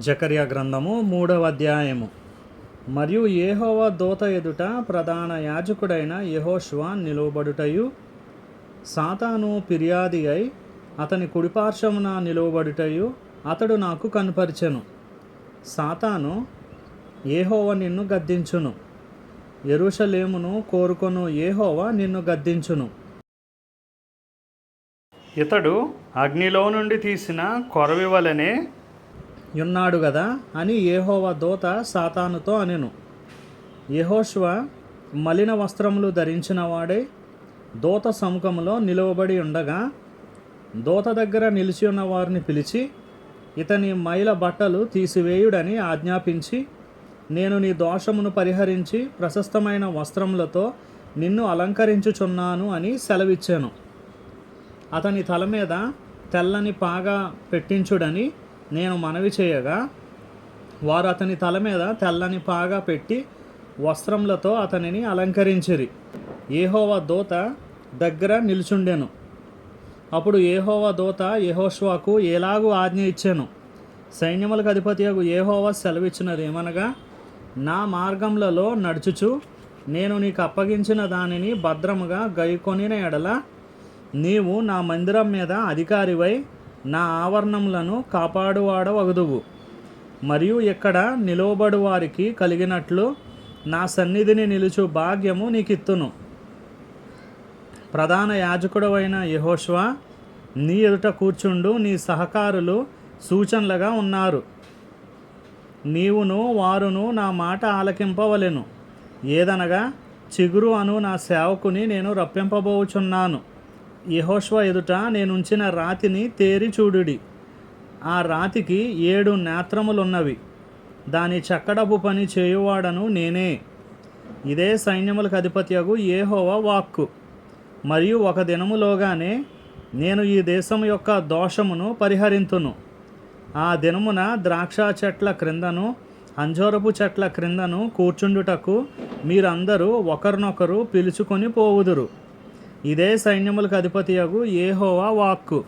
జకర్యా గ్రంథము మూడవ అధ్యాయము. మరియు ఏహోవ దూత ఎదుట ప్రధాన యాజకుడైన యహోష్వా నిలువబడుటయు సాతాను ఫిర్యాది అయి అతని కుడిపార్శ్వమున నిలువబడుటయు అతడు నాకు కనపరిచెను. సాతాను ఏహోవ నిన్ను గద్దించును. ఎరుషలేమును కోరుకొను ఏహోవ నిన్ను గద్దించును. ఇతడు అగ్నిలో నుండి తీసిన కొరవి వలనే ఉన్నాడు కదా అని ఏహోవ దూత సాతానుతో అనెను. యెహోషువ మలిన వస్త్రములు ధరించినవాడే దోత దూత నిలువబడి ఉండగా దూత దగ్గర నిలిచి ఉన్న వారిని పిలిచి ఇతని మైల బట్టలు తీసివేయుడని ఆజ్ఞాపించి నేను నీ దోషమును పరిహరించి ప్రశస్తమైన వస్త్రములతో నిన్ను అలంకరించుచున్నాను అని సెలవిచ్చాను. అతని తల మీద తెల్లని పాగా పెట్టించుడని నేను మనవి చేయగా వారు అతని తల మీద తెల్లని పాగా పెట్టి వస్త్రములతో అతనిని అలంకరించిరి. ఏహోవా దూత దగ్గర నిల్చుండెను. అప్పుడు ఏహోవా దూత యహోష్వాకు ఎలాగూ ఆజ్ఞ ఇచ్చాను. సైన్యములకు అధిపతియకు ఏహోవా సెలవిచ్చినది ఏమనగా నా మార్గములలో నడుచుచు నేను నీకు అప్పగించిన దానిని భద్రముగా గైకొనిన ఎడల నీవు నా మందిరం మీద అధికారివై నా ఆవరణములను కాపాడువాడవగదువు మరియు ఇక్కడ నిలువబడు వారికి కలిగినట్లు నా సన్నిధిని నిలుచు భాగ్యము నీకిత్తును. ప్రధాన యాజకుడవైన యహోష్వా నీ ఎదుట కూర్చుండు నీ సహకారులు సూచనలుగా ఉన్నారు. నీవును వారును నా మాట ఆలకింపవలెను. ఏదనగా చిగురు అను నా సేవకుని నేను రప్పింపబోచున్నాను. యహోష్వ ఎదుట నేనుంచిన రాతిని తేరి చూడుడి. ఆ రాతికి ఏడు నేత్రములున్నవి. దాని చక్కడపు పని చేయువాడను నేనే. ఇదే సైన్యములకు అధిపత్యగు ఏహోవ వాక్కు. మరియు ఒక దినములోగానే నేను ఈ దేశం యొక్క దోషమును పరిహరింతును. ఆ దినమున ద్రాక్ష చెట్ల క్రిందను అంజోరపు చెట్ల క్రిందను కూర్చుండుటకు మీరందరూ ఒకరినొకరు పిలుచుకొని పోవుదురు. ఇదే సైన్యములకు అధిపతియగు ఏహోవా వాక్కు.